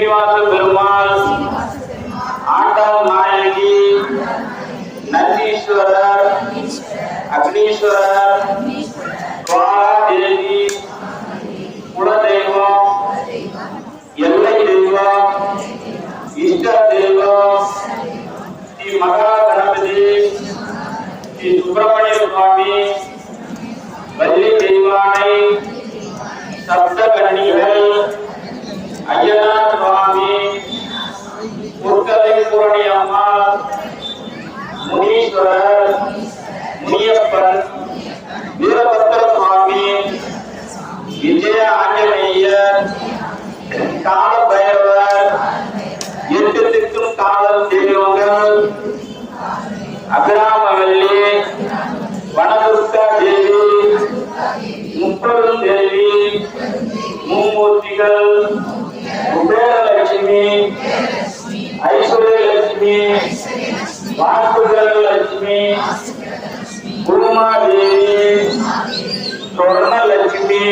ஸ்ரீனிவாச பெருமாள் ஆண்டாள் நாயகி நந்தீஸ்வரர் அக்னீஸ்வரர் தேவி குலதெய்வம் எல்லை தெய்வம் இஷ்ட தெய்வம் ஸ்ரீ மகா கணபதி ஸ்ரீ சுப்பிரமணிய சுவாமி வள்ளி தெய்வானை சப்தகன்னிகள் ஐயனார் சுவாமி முற்கதை பூரணி அம்மாள் முனீஸ்வரர் முனியப்பன் வீரபத்திர சுவாமி விஜய ஆஞ்சநேயர் கால பைரவர் எட்டு திக்கும் காலம் செய்கிறவங்கள் அபிராமவல்லி வனதுர்கா தேவி முப்பெரும் தேவி மும்மூர்த்திகள் ஐஸ்வர்யலட்சுமி வாஸ்துகரலட்சுமி பூமாதேவி சொர்ணலட்சுமி